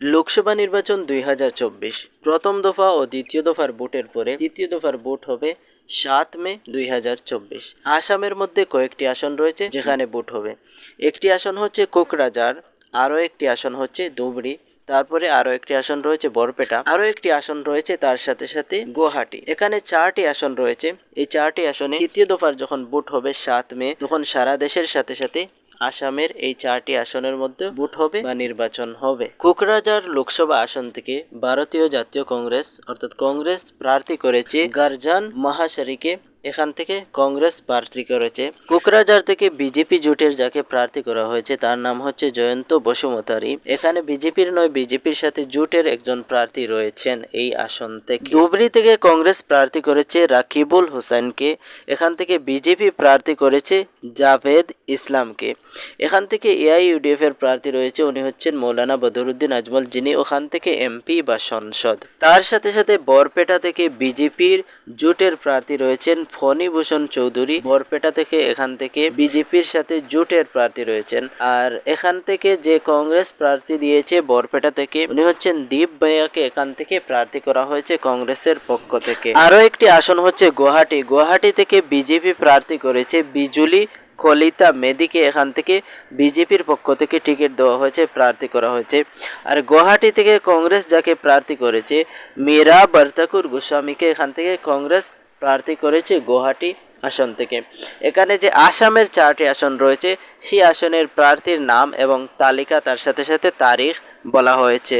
লোকসভা নির্বাচন দুই হাজার চব্বিশ। প্রথম দফা ও দ্বিতীয় দফার ভোটের পরে তৃতীয় দফার ভোট হবে সাত মে দুই হাজার চব্বিশ। আসামের মধ্যে কয়েকটি আসন রয়েছে যেখানে ভোট হবে। একটি আসন হচ্ছে কোকরাঝার আরও একটি আসন হচ্ছে ধুবড়ি, তারপরে আরও একটি আসন রয়েছে বরপেটা, আরও একটি আসন রয়েছে তার সাথে সাথে গুয়াহাটি। এখানে চারটি আসন রয়েছে। এই চারটি আসনে তৃতীয় দফার যখন ভোট হবে সাত মে, তখন সারা দেশের সাথে সাথে আসামের এই চারটি আসনের মধ্যে ভোট হবে বা নির্বাচন হবে। কোকরাঝার লোকসভা আসন থেকে ভারতীয় জাতীয় কংগ্রেস, অর্থাৎ কংগ্রেস প্রার্থী করেছে গারজান মাহাসারিকে, এখান থেকে কংগ্রেস প্রার্থী করেছে। কোকরাঝার থেকে বিজেপি জোটের যাকে প্রার্থী করা হয়েছে, তার নাম হচ্ছে জয়ন্ত বসুমতারি। এখানে বিজেপির নয়, বিজেপির সাথে জোটের একজন প্রার্থী রয়েছেন এই আসন থেকে। ধুবড়ি থেকে কংগ্রেস প্রার্থী করেছে রাকিবুল হোসেনকে, এখান থেকে বিজেপি প্রার্থী করেছে জাভেদ ইসলামকে। এখান থেকে এআইইউডিএফ এর প্রার্থী রয়েছে, উনি হচ্ছেন মৌলানা বদরুদ্দিন আজমল, যিনি ওখান থেকে এমপি বা সংসদ। তার সাথে সাথে বরপেটা থেকে বিজেপির জোটের প্রার্থী রয়েছেন ফণীভূষণ চৌধুরী। বরপেটা থেকে এখান থেকে বিজেপির সাথে জোটের প্রার্থী রয়েছেন। আর এখান থেকে যে কংগ্রেস প্রার্থী দিয়েছে বরপেটা থেকে, উনি হচ্ছেন দীপ ভাইয়াকে এখান থেকে প্রার্থী করা হয়েছে কংগ্রেসের পক্ষ থেকে। আরও একটি আসন হচ্ছে গুয়াহাটি। গুয়াহাটি থেকে বিজেপি প্রার্থী করেছে বিজুলি কলিতা মেদিকে এখান থেকে বিজেপির পক্ষ থেকে টিকিট দেওয়া হয়েছে, প্রার্থী করা হয়েছে। আর গুয়াহাটি থেকে কংগ্রেস যাকে প্রার্থী করেছে, মীরা বর্তাকুর গোস্বামীকে এখান থেকে কংগ্রেস প্রার্থী করেছে গুয়াহাটি আসন থেকে। এখানে যে আসামের চারটি আসন রয়েছে, সেই আসনের প্রার্থীর নাম এবং তালিকা তার সাথে সাথে তারিখ বলা হয়েছে।